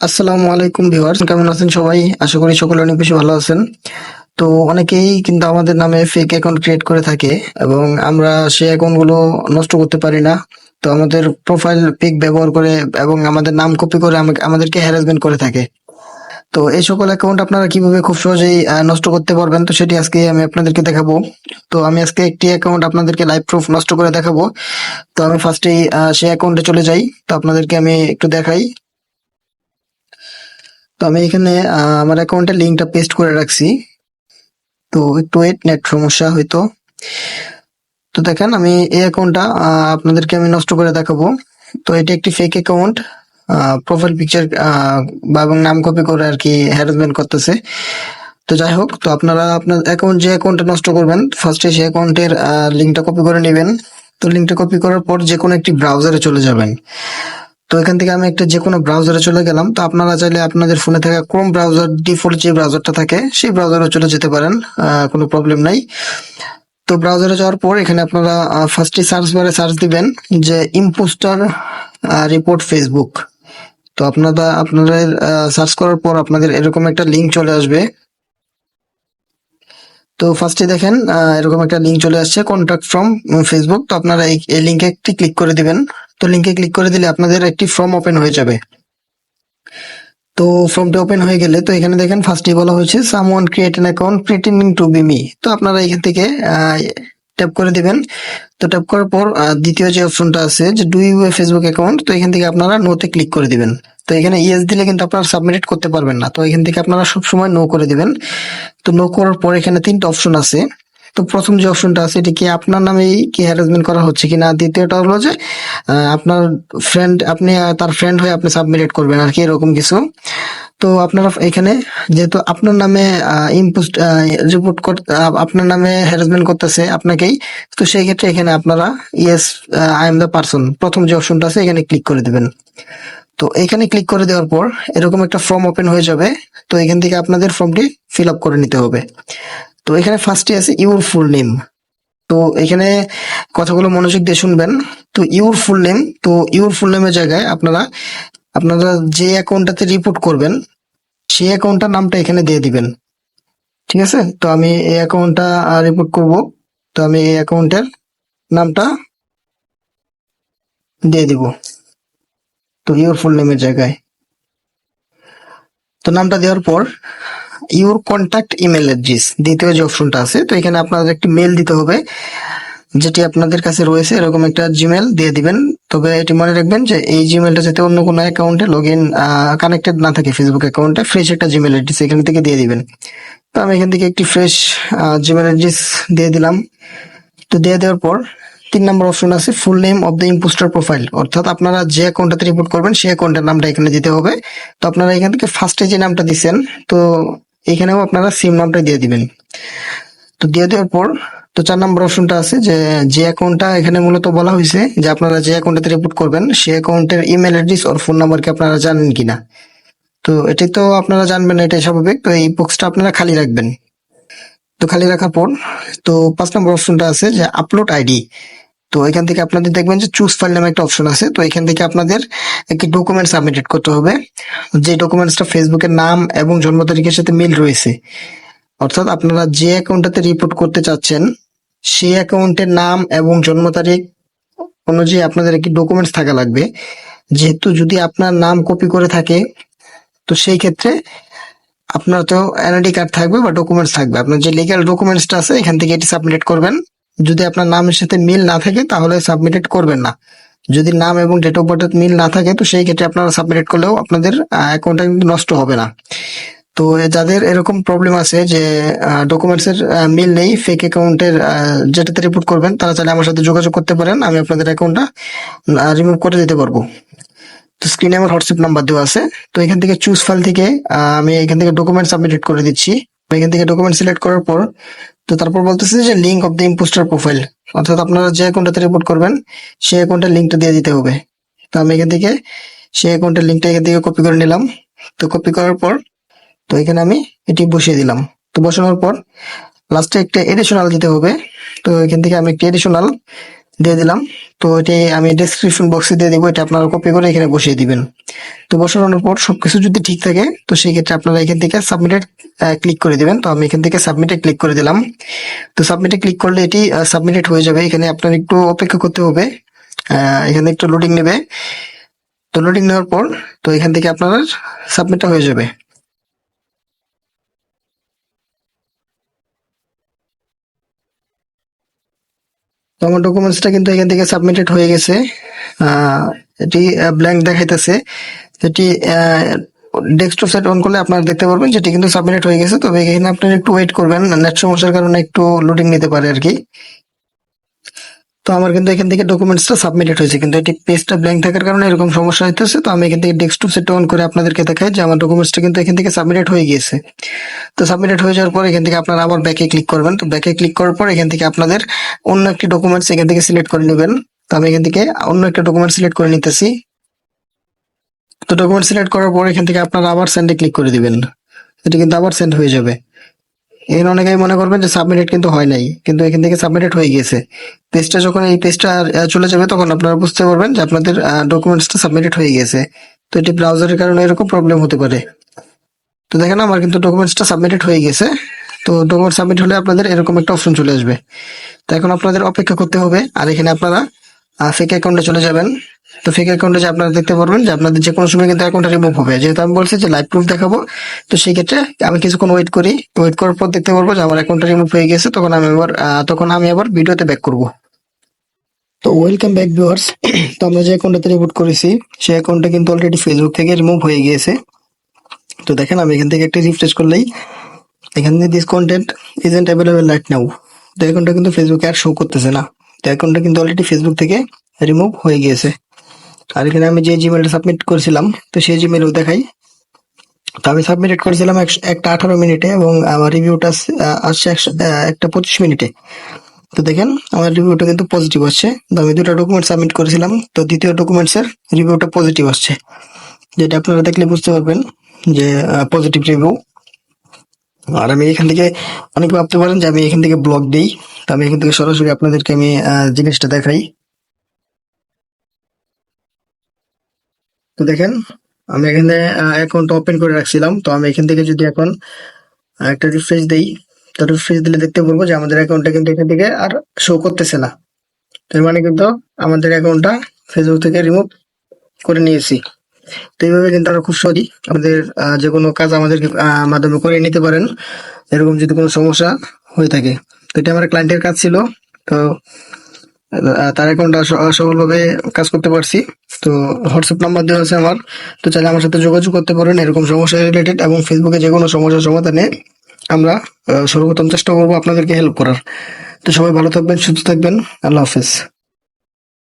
আসসালামু আলাইকুম ভিউয়ার্স, কেমন আছেন সবাই? আশা করি সকলে অনেক বেশি ভালো আছেন। তো অনেকেই কিন্তু আমাদের নামে ফেক অ্যাকাউন্ট ক্রিয়েট করে থাকে এবং আমরা সেই অ্যাকাউন্টগুলো নষ্ট করতে পারি না। তো আমাদের প্রোফাইল পিক ব্যবহার করে এবং আমাদের নাম কপি করে আমাদেরকে হ্যারাসমেন্ট করে থাকে। তো এই সকল অ্যাকাউন্ট আপনারা কীভাবে খুব সহজেই নষ্ট করতে পারবেন, তো সেটি আজকে আমি আপনাদেরকে দেখাবো। তো আমি আজকে একটি অ্যাকাউন্ট আপনাদেরকে লাইভ প্রুফ নষ্ট করে দেখাবো। তো আমি ফার্স্টেই সেই অ্যাকাউন্টে চলে যাই। তো আপনাদেরকে আমি একটু দেখাই। তো আমি এখানে আমার অ্যাকাউন্টের লিঙ্কটা পেস্ট করে রাখছি। তো একটু ওয়েট নেট সমস্যা হয়তো। তো দেখেন, আমি এই অ্যাকাউন্টটা আপনাদেরকে আমি নষ্ট করে দেখাবো। তো এটি একটি ফেক অ্যাকাউন্ট প্রোফাইল পিকচার বা এবং নাম কপি করে আর কি হ্যারাসমেন্ট করতেছে। তো যাই হোক, তো আপনারা আপনার অ্যাকাউন্ট যে অ্যাকাউন্টটা নষ্ট করবেন ফার্স্টে সেই অ্যাকাউন্টের লিঙ্কটা কপি করে নেবেন। তো লিঙ্কটা কপি করার পর যে কোনো একটি ব্রাউজারে চলে যাবেন। তো এখান থেকে আমি একটা যে কোনো ব্রাউজারে চলে গেলাম। তো আপনারা চাইলে আপনাদের ফোনে থাকা ক্রোম ব্রাউজার ডিফল্ট যে ব্রাউজারটা থাকে, সেই ব্রাউজারে চলে যেতে পারেন কোনো প্রবলেম নাই। তো ব্রাউজারে যাওয়ার পর এখানে আপনারা ফার্স্টে সার্চ বারে সার্চ দিবেন যে ইম্পোস্টার রিপোর্ট ফেসবুক তো আপনারা আপনাদের সার্চ করার পর আপনাদের এরকম একটা লিঙ্ক চলে আসবে। তো ফার্স্টে দেখেন এরকম একটা লিঙ্ক চলে আসছে কন্ট্যাক্ট ফ্রম ফেসবুক তো আপনারা এই লিঙ্কে একটি ক্লিক করে দিবেন। তো লিঙ্কে ক্লিক করে দিলে আপনাদের একটি ফর্ম ওপেন হয়ে যাবে। তো ফর্মটা ওপেন হয়ে গেলে তো এখানে দেখেন ফার্স্টে বলা হয়েছে someone create an account pretending to be me তো আপনারা এখান থেকে ট্যাপ করে দিবেন। তো ট্যাপ করার পর দ্বিতীয় যে অপশনটা আছে যে do you a Facebook account তো এখান থেকে আপনারা নোতে ক্লিক করে দিবেন। তো এখানে ইয়েস দিলে কিন্তু আপনারা সাবমিট করতে পারবেন না। তো এখান থেকে আপনারা সব সময় নো করে দিবেন। তো নো করার পর এখানে তিনটা অপশন আছে। তো প্রথম যে অপশনটা আছে, এটা কি আপনার নামেই কি হ্যারাসমেন্ট করা হচ্ছে কিনা? দ্বিতীয়টা হলো যে আপনার ফ্রেন্ড আপনি তার ফ্রেন্ড হয়ে আপনি সাবমিট করবেন আর কি, এরকম কিছু। তো আপনারা, এখানে যেহেতু আপনার নামে ইম্পোস্ট রিপোর্ট আপনার নামে হ্যারাসমেন্ট করতেছে আপনাকেই, তো সেই ক্ষেত্রে এখানে আপনারা yes I am the person প্রথম যে অপশনটা আছে, এখানে ক্লিক করে দেবেন। তো এখানে ক্লিক করে দেওয়ার পর, এরকম একটা ফর্ম ওপেন হয়ে যাবে, তো এখান থেকে আপনাদের ফর্মটি ফিল আপ করে নিতে হবে। তো এখানে ফার্স্টে আছে ইউর ফুল নেম তো এখানে কথাগুলো মনোযোগ দিয়ে শুনবেন। তো ইউর ফুল নেম তো ইউর ফুল নেমের জায়গায় আপনারা আপনারা যে অ্যাকাউন্টটাতে রিপোর্ট করবেন, সেই অ্যাকাউন্টটার নামটা এখানে দিয়ে দিবেন। ঠিক আছে? তো আমি এই অ্যাকাউন্টটা রিপোর্ট করব। তো আমি এই অ্যাকাউন্টের নামটা দিয়ে দিব। তো ইউর ফুল নেমের জায়গায়। তো নামটা দেওয়ার পর ইউর কন্ট্যাক্ট ইমেল অ্যাড্রেস দ্বিতীয় যে অপশনটা আছে, তো এখানে আপনাদের একটি মেল দিতে হবে, যেটি আপনাদের কাছে রয়েছে, এরকম একটা জিমেল দিয়ে দিবেন। তবে এটি মনে রাখবেন যে এই জিমেলটা যাতে অন্য কোনো অ্যাকাউন্টে লগ ইন কানেক্টেড না থাকে ফেসবুক অ্যাকাউন্টে ফ্রেশ একটা জিমেল অ্যাড্রেস এখান থেকে দিয়ে দিবেন। তো আমি এখান থেকে একটি ফ্রেশ জিমেল অ্যাড্রেস দিয়ে দিলাম। তো দিয়ে দেওয়ার পর তিন নম্বর অপশন আছে full name of the impostor profile অর্থাৎ আপনারা যে অ্যাকাউন্টটাতে রিপোর্ট করবেন, সেই অ্যাকাউন্টের নামটা এখানে দিতে হবে। তো আপনারা এখান থেকে ফার্স্টে যে নামটা দিচ্ছেন, তো এখানেও আপনারা সিম নামটা দিয়ে দিবেন। তো দিয়ে দেওয়ার পর, তো চার নম্বর অপশনটা আছে যে যে অ্যাকাউন্টটা এখানে মূলত বলা হয়েছে যে, আপনারা যে অ্যাকাউন্টটাতে রিপোর্ট করবেন, সেই অ্যাকাউন্টের ইমেল অ্যাড্রেস ওর ফোন নাম্বার কি আপনারা জানেন কিনা। তো এটি তো আপনারা জানবেন এটাই স্বাভাবিক। তো এই বক্সটা আপনারা খালি রাখবেন। তো খালি রাখার পর, তো পাঁচ নম্বর অপশনটা আছে যে আপলোড আইডি তো এখান থেকে আপনাদের দেখবেন যে চুজ ফাইল নামে একটা অপশন আছে। তো এখান থেকে আপনাদের একটি ডকুমেন্ট সাবমিট করতে হবে। যে ডকুমেন্টসটা ফেসবুকের নাম এবং জন্ম তারিখের সাথে মিল রয়েছে, অর্থাৎ আপনারা যে অ্যাকাউন্টটাতে রিপোর্ট করতে চাচ্ছেন, সেই অ্যাকাউন্টের নাম এবং জন্ম তারিখ অনুযায়ী আপনাদের একটি ডকুমেন্টস থাকা লাগবে। যেহেতু যদি আপনার নাম কপি করে থাকে, তো সেই ক্ষেত্রে আপনার তো এনআইডি কার্ড থাকবে বা ডকুমেন্টস থাকবে। আপনার যে লিগ্যাল ডকুমেন্টসটা আছে, এখান থেকে এটি সাবমিট করবেন। যদি আপনার নামের সাথে মিল না থাকে, তাহলে সাবমিটেড করবেন না। যদি নাম এবং ডেট অফ বার্থ মিল না থাকে, তো সেই ক্ষেত্রে আপনারা সাবমিট করলেও আপনাদের অ্যাকাউন্টটা কিন্তু নষ্ট হবে না। তো যাদের এরকম প্রবলেম আছে যে ডকুমেন্টস এর মিল নেই ফেক অ্যাকাউন্টের যেটাতে রিপোর্ট করবেন, তারা চাইলে আমার সাথে যোগাযোগ করতে পারেন, আমি আপনাদের অ্যাকাউন্টটা রিমুভ করে দিতে পারব। তো স্ক্রিনে আমার হোয়াটসঅ্যাপ নাম্বার দেওয়া আছে। তো এখান থেকে চুজ ফাইল থেকে আমি এখান থেকে ডকুমেন্ট সাবমিট করে দিচ্ছি। এখান থেকে ডকুমেন্ট সিলেক্ট করার পর তো তারপর বলতেছে যে link of the impostor profile অর্থাৎ আপনারা যে অ্যাকাউন্টটাতে রিপোর্ট করবেন সেই অ্যাকাউন্টের লিঙ্কটা দিয়ে দিতে হবে। তো আমি এখান থেকে সেই অ্যাকাউন্টের লিঙ্কটা এখান থেকে কপি করে নিলাম। তো কপি করার পর, তো এখানে আমি এটি বসিয়ে দিলাম। তো বসানোর পর লাস্টে একটা এডিশনাল দিতে হবে। তো এখান থেকে আমি একটি এডিশনাল দিয়ে দিলাম। তো এটি আমি ডেসক্রিপশন বক্সে দিয়ে দেবো, এটা আপনারা কপি করে এখানে বসিয়ে দিবেন। তো বসানোর পর সবকিছু যদি ঠিক থাকে, তো সেই ক্ষেত্রে আপনারা এখান থেকে সাবমিটেড ক্লিক করে দিবেন। তো আমি এখান থেকে সাবমিটে ক্লিক করে দিলাম। তো সাবমিটে ক্লিক করলে এটি সাবমিটেড হয়ে যাবে। এখানে আপনার একটু অপেক্ষা করতে হবে। এখানে একটু লোডিং নেবে। তো লোডিং নেওয়ার পর, তো এখান থেকে আপনার সাবমিটটা হয়ে যাবে। তো আমার ডকুমেন্টসটা কিন্তু এখান থেকে সাবমিটেড হয়ে গেছে। এটি ব্ল্যাঙ্ক দেখাইতেছে। এটি ডেস্কটপ সেট অন করলে আপনারা দেখতে পারবেন যেটি কিন্তু সাবমিটেড হয়ে গেছে। তবে এখানে আপনারা একটু ওয়েট করবেন। নেট সমস্যার কারণে একটু লোডিং নিতে পারে আর কি। তো আমার কিন্তু এখান থেকে ডকুমেন্টসটা সাবমিটেড হয়েছে। কিন্তু এটি পেজটা ব্ল্যাঙ্ক থাকার কারণে এরকম সমস্যা হইতেছে। তো আমি এখান থেকে ডেস্কটপ সেট অন করে আপনাদেরকে দেখাই যে আমার ডকুমেন্টসটা কিন্তু এখান থেকে সাবমিটেড হয়ে গিয়েছে। তো সাবমিটেড হয়ে যাওয়ার পর এখান থেকে আপনারা আবার ব্যাকে ক্লিক করবেন। তো ব্যাকে ক্লিক করার পর এখান থেকে আপনাদের অন্য একটি ডকুমেন্টস এখান থেকে সিলেক্ট করে নেবেন। তো আমি এখান থেকে অন্য একটা ডকুমেন্ট সিলেক্ট করে নিতেছি। তো ডকুমেন্ট সিলেক্ট করার পর এখান থেকে আপনারা আবার সেন্ডে ক্লিক করে দিবেন। এটা কিন্তু আবার সেন্ড হয়ে যাবে। এখানে অনেকেই মনে করবেন যে সাবমিটেড কিন্তু হয় নাই, কিন্তু এখান থেকে সাবমিটেড হয়ে গিয়েছে। পেজটা যখন এই পেজটা চলে যাবে তখন আপনারা বুঝতে পারবেন যে আপনাদের ডকুমেন্টসটা সাবমিটেড হয়ে গেছে তো এটি ব্রাউজারের কারণে এরকম প্রবলেম হতে পারে। তো দেখেন আমার কিন্তু ডকুমেন্টসটা সাবমিটেড হয়ে গেছে তো ডকুমেন্ট সাবমিট হলে আপনাদের এরকম একটা অপশন চলে আসবে। তো এখন আপনাদের অপেক্ষা করতে হবে। আর এখানে আপনারা ফেক অ্যাকাউন্টে চলে যাবেন। তো ফেক অ্যাকাউন্টে যে আপনারা দেখতে পারবেন যে আপনাদের যে কোনো সময় কিন্তু অ্যাকাউন্টটা রিমুভ হবে। যেহেতু আমি বলছি যে লাইভ প্রুফ দেখাবো, তো সেই ক্ষেত্রে আমি কিছুক্ষণ ওয়েট করি। ওয়েট করার পর দেখতে পারব যে আমার অ্যাকাউন্টটা রিমুভ হয়ে গেছে, তখন আমি আবার তখন আমি আবার ভিডিওতে ব্যাক করব। তো ওয়েলকাম ব্যাক ভিউয়ার্স তো আমরা যে অ্যাকাউন্টটাতে রিপোর্ট করেছি, সেই অ্যাকাউন্টটা কিন্তু অলরেডি ফেসবুক থেকে রিমুভ হয়ে গিয়েছে। তো দেখেন, আমি এখান থেকে একটা রিফ্রেশ করলেই এখান থেকে this content isn't available right now তো অ্যাকাউন্টটা কিন্তু ফেসবুকে আর শো করতেছে না। তো অ্যাকাউন্টটা কিন্তু অলরেডি ফেসবুক থেকে রিমুভ হয়ে গিয়েছে। আর এখানে আমি যে জিমেলটা সাবমিট করেছিলাম, তো সেই জিমেলও দেখাই। তো আমি সাবমিটেড করেছিলাম একটা আঠারো মিনিটে এবং আমার রিভিউটা আসছে একশো- একটা পঁচিশ মিনিটে। তো দেখেন, আমার রিভিউটা কিন্তু পজিটিভ আসছে। তো আমি দুটো ডকুমেন্ট সাবমিট করেছিলাম, তো দ্বিতীয় ডকুমেন্টসের রিভিউটা পজিটিভ আসছে। যেটা আপনারা দেখলে বুঝতে পারবেন যে পজিটিভ রিভিউ আর আমি এখান থেকে অনেকে ভাবতে পারেন যে আমি এখান থেকে ব্লগ দিই। তো আমি এখান থেকে সরাসরি আপনাদেরকে আমি জিনিসটা দেখাই। তো দেখেন, আমি এখানে অ্যাকাউন্ট ওপেন করে রাখছিলাম। তো আমি এখান থেকে যদি এখন একটা রিফ্রেশ দেই, তো রিফ্রেশ দিলে দেখতে পারব যে আমাদের অ্যাকাউন্টটা কিন্তু এখান থেকে আর শো করতেছে না। তার মানে কিন্তু আমাদের অ্যাকাউন্টটা ফেসবুক থেকে রিমুভ করে নিয়েছি। তো এইভাবে কিন্তু আমরা খুব সহজেই আমাদের যে কোনো কাজ আমাদের মাধ্যমে করে নিতে পারেন। এরকম যদি কোনো সমস্যা হয়ে থাকে। তো এটা আমার ক্লায়েন্টের কাজ ছিল। তো তার অ্যাকাউন্টটা সফলভাবে কাজ করতে পারছি। তো হোয়াটসঅ্যাপ নাম্বার দেওয়া আছে আমার। তো চাইলে আমার সাথে যোগাযোগ করতে পারেন, এরকম সমস্যা রিলেটেড এবং ফেসবুকে যে কোনো সমস্যার সমাধানে আমরা সর্বপ্রথম চেষ্টা করব আপনাদেরকে হেল্প করার। তো সবাই ভালো থাকবেন, সুস্থ থাকবেন। আল্লাহ হাফেজ।